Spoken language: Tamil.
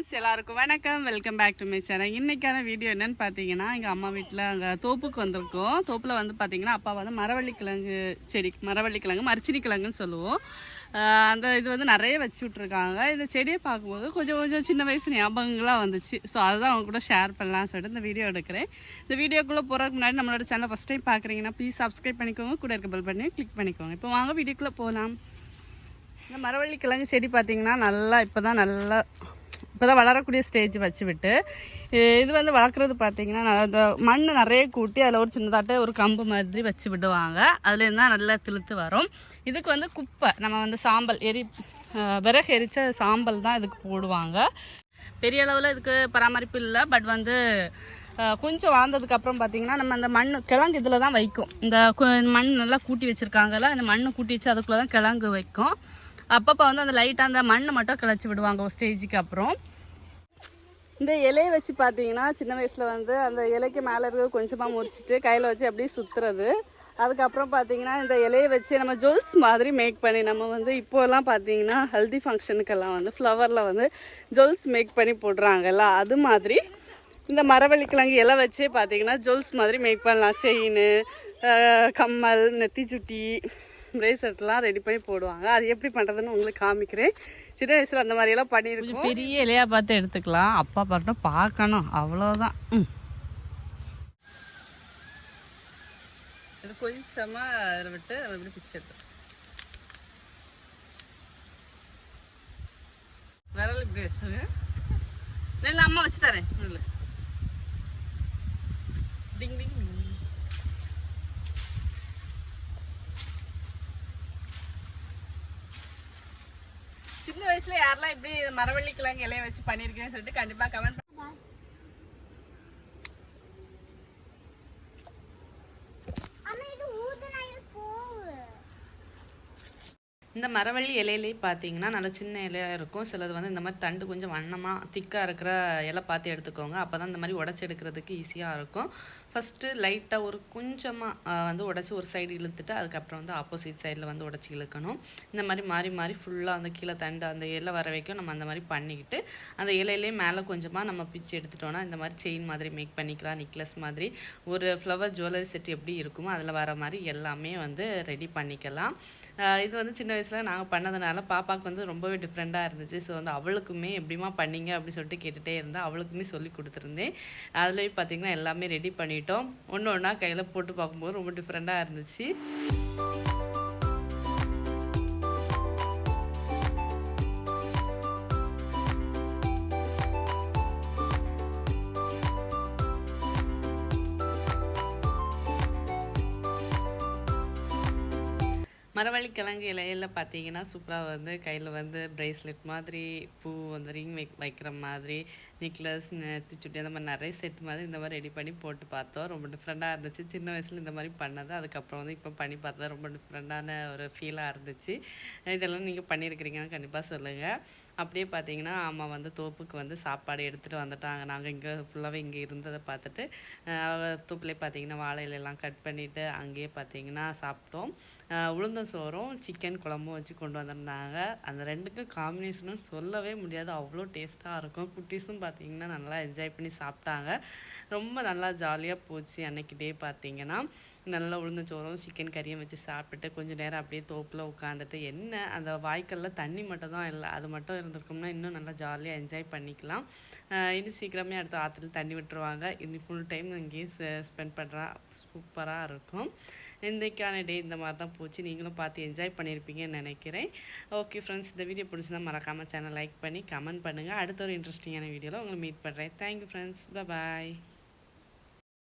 ஃப்ரெண்ட்ஸ் எல்லாருக்கும் வணக்கம். Welcome back to my channel இன்றைக்கான வீடியோ என்னென்னு பார்த்தீங்கன்னா எங்கள் அம்மா வீட்டில் அங்கே தோப்புக்கு வந்திருக்கோம். தோப்பில் வந்து பார்த்தீங்கன்னா அப்பா வந்து மரவள்ளி கிழங்கு செடி மரவள்ளி கிழங்கு மரிச்சினி கிழங்குன்னு சொல்லுவோம். அந்த இது வந்து நிறைய வச்சு விட்ருக்காங்க இந்த செடியை பார்க்கும்போது கொஞ்சம் கொஞ்சம் சின்ன வயசு ஞாபகங்களாக வந்துச்சு. ஸோ அதுதான் அவங்க கூட ஷேர் பண்ணலாம்னு சொல்லிட்டு இந்த வீடியோ எடுக்கிறேன். இந்த வீடியோக்குள்ளே போகிறதுக்கு முன்னாடி நம்மளோட சேனல் ஃபஸ்ட் டைம் பார்க்குறீங்கன்னா ப்ளீஸ் சப்ஸ்கிரைப் பண்ணிக்கோங்க. கூட இருக்க பெல் பண்ணி கிளிக் பண்ணிக்கோங்க. இப்போ வாங்க வீடியோக்குள்ளே போகலாம் இந்த மரவள்ளி கிழங்கு செடி பார்த்தீங்கன்னா நல்லா இப்போ தான் நல்லா இப்போ தான் வளரக்கூடிய ஸ்டேஜ் வச்சு விட்டு இது வந்து வளர்க்குறது பார்த்தீங்கன்னா நல்லா இந்த மண் நிறைய கூட்டி அதில் ஒரு சின்னதாட்ட ஒரு கம்பு மாதிரி வச்சு விடுவாங்க. அதுலேருந்து தான் நல்லா திழுத்து வரும். இதுக்கு வந்து குப்பை நம்ம வந்து சாம்பல் எரி விறகு எரிச்ச சாம்பல் தான் இதுக்கு போடுவாங்க. பெரிய அளவில் இதுக்கு பராமரிப்பு இல்லை பட் வந்து கொஞ்சம் வளர்ந்ததுக்கு அப்புறம் பார்த்தீங்கன்னா நம்ம அந்த மண் கிழங்கு இதில் தான் வைக்கும். இந்த மண் நல்லா கூட்டி வச்சுருக்காங்கல்ல அந்த மண்ணை கூட்டி வச்சு அதுக்குள்ளே தான் கிழங்கு வைக்கும். அப்பப்போ வந்து அந்த லைட்டாக அந்த மண்ணை மட்டும் கிளச்சி விடுவாங்க ஒரு ஸ்டேஜுக்கு அப்புறம். இந்த இலையை வச்சு பார்த்தீங்கன்னா சின்ன வயசில் வந்து அந்த இலைக்கு மேலே இருக்க கொஞ்சமாக முறிச்சிட்டு கையில் வச்சு அப்படியே சுற்றுறது அதுக்கப்புறம் பார்த்தீங்கன்னா இந்த இலையை வச்சு நம்ம ஜுவல்ஸ் மாதிரி மேக் பண்ணி நம்ம வந்து இப்போலாம் பார்த்தீங்கன்னா ஹல்தி ஃபங்க்ஷனுக்கெல்லாம் வந்து ஃப்ளவரில் வந்து ஜுவல்ஸ் மேக் பண்ணி போடுறாங்கல்ல அது மாதிரி. இந்த மரவள்ளிக்கிழங்கு இலை வச்சே பார்த்தீங்கன்னா ஜுவல்ஸ் மாதிரி மேக் பண்ணலாம். செயின் கம்மல் நெத்தி சுட்டி பிரேஸ்லெட்லாம் ரெடி பண்ணி போடுவாங்க. அது எப்படி பண்ணுறதுன்னு உங்களுக்கு காமிக்கிறேன். சின்ன வயசில் அந்த மாதிரியெல்லாம் பண்ணியிருக்கோம். பெரிய இலையாக பார்த்து எடுத்துக்கலாம். அப்பா பார்த்து பார்க்கணும். அவ்வளோதான் இது கொஞ்சமாக அதில் விட்டு எப்படி பிக்சர் எடுத்து விரல் இப்படி வச்சுருங்க இல்லை அம்மா வச்சு தரேன். டிங் டிங். சின்ன வயசுல யாரெல்லாம் இப்படி மரவள்ளி கிழங்கு இலைய வச்சு பண்ணிருக்கேன்னு சொல்லிட்டு கண்டிப்பா கமெண்ட் இந்த மரவள்ளி இலையிலே பார்த்தீங்கன்னா நல்ல சின்ன இலையாக இருக்கும். சிலது வந்து இந்த மாதிரி தண்டு கொஞ்சம் வண்ணமாக திக்காக இருக்கிற இலை பார்த்து எடுத்துக்கோங்க. அப்போ தான் இந்த மாதிரி உடச்சி எடுக்கிறதுக்கு ஈஸியாக இருக்கும். ஃபஸ்ட்டு லைட்டாக ஒரு கொஞ்சமாக வந்து உடச்சி ஒரு சைடு இழுத்துட்டு அதுக்கப்புறம் வந்து ஆப்போசிட் சைடில் வந்து உடச்சி இழுக்கணும். இந்த மாதிரி மாறி மாறி ஃபுல்லாக அந்த கீழே தண்டு அந்த இலை வர வரைக்கும் நம்ம அந்த மாதிரி பண்ணிக்கிட்டு அந்த இலையிலே மேலே கொஞ்சமாக நம்ம பிச்சு எடுத்துட்டோன்னா இந்த மாதிரி செயின் மாதிரி மேக் பண்ணிக்கலாம் நெக்லஸ் மாதிரி. ஒரு ஃப்ளவர் ஜுவல்லரி செட் எப்படி இருக்குமோ அதில் வர மாதிரி எல்லாமே வந்து ரெடி பண்ணிக்கலாம். இது வந்து சின்ன வயசில் நாங்கள் பண்ணதுனால பாப்பாவுக்கு வந்து ரொம்பவே டிஃப்ரெண்ட்டாக இருந்துச்சு. ஸோ வந்து அவளுக்குமே எப்படிமா பண்ணீங்க அப்படின்னு சொல்லிட்டு கேட்டுகிட்டே இருந்தா அவளுக்குமே சொல்லி கொடுத்துருந்தேன். அதுலேயும் பார்த்தீங்கன்னா எல்லாமே ரெடி பண்ணிட்டோம். ஒன்று ஒன்றா கையில் போட்டு பார்க்கும்போது ரொம்ப டிஃப்ரெண்ட்டாக இருந்துச்சு. மரவள்ளி கிழங்கு பார்த்தீங்கன்னா சூப்பராக வந்து கையில் வந்து ப்ரேஸ்லெட் மாதிரி பூ வந்து ரிங் வைக் வைக்கிற மாதிரி நெக்லஸ் நெத்திச்சுட்டி அந்த மாதிரி நிறைய செட் மாதிரி இந்த மாதிரி ரெடி பண்ணி போட்டு பார்த்தோம். ரொம்ப டிஃப்ரெண்ட்டாக இருந்துச்சு. சின்ன வயசில் இந்த மாதிரி பண்ணது. அதுக்கப்புறம் வந்து இப்போ பண்ணி பார்த்தா ரொம்ப டிஃப்ரெண்ட்டான ஒரு ஃபீலாக இருந்துச்சு. இதெல்லாம் நீங்கள் பண்ணியிருக்கிறீங்கன்னு கண்டிப்பாக சொல்லுங்கள் அப்படியே பார்த்தீங்கன்னா அம்மா வந்து தோப்புக்கு வந்து சாப்பாடு எடுத்துகிட்டு வந்துட்டாங்க. நாங்கள் இங்கே ஃபுல்லாகவே இங்கே இருந்ததை பார்த்துட்டு அஹ், தோப்புலேயே பார்த்தீங்கன்னா வாழை இலையெல்லாம் கட் பண்ணிவிட்டு அங்கேயே பார்த்தீங்கன்னா சாப்பிட்டோம். உளுந்த சோறும் சிக்கன் குழம்பும் வச்சு கொண்டு வந்திருந்தாங்க. அந்த ரெண்டுக்கும் காம்பினேஷனும் சொல்லவே முடியாது. அவ்வளோ டேஸ்ட்டாக இருக்கும். குட்டீஸும் பார்த்தீங்கன்னா நல்லா என்ஜாய் பண்ணி சாப்பிட்டாங்க. ரொம்ப நல்லா ஜாலியாக போச்சு அன்னைக்கு டே பார்த்தீங்கன்னா. நல்லா உளுந்த சோறும் சிக்கன் கறியும் வச்சு சாப்பிட்டுட்டு கொஞ்சம் நேரம் அப்படியே தோப்பில் உட்காந்துட்டு என்ன அந்த வாய்க்காலில் தண்ணி மட்டும் தான் இல்லை அது மட்டும் இருந்திருக்கும்னா இன்னும் நல்லா ஜாலியாக என்ஜாய் பண்ணிக்கலாம். இன்னும் சீக்கிரமே அடுத்த ஆற்றுல தண்ணி விட்டுருவாங்க. இன்னும் ஃபுல் டைம் இங்கேயே ஸ்பெண்ட் பண்ணுறா சூப்பராக இருக்கும். இன்றைக்கான டே இந்த மாதிரி தான் போச்சு. நீங்களும் பார்த்து என்ஜாய் பண்ணியிருப்பீங்கன்னு நினைக்கிறேன். ஓகே ஃப்ரெண்ட்ஸ் இந்த வீடியோ பிடிச்சிருந்தா மறக்காமல் சேனல் லைக் பண்ணி கமெண்ட் பண்ணுங்கள் அடுத்த ஒரு இன்ட்ரெஸ்டிங்கான வீடியோவில் உங்களை மீட் பண்ணுறேன் தேங்க்யூ ஃப்ரெண்ட்ஸ் பாய்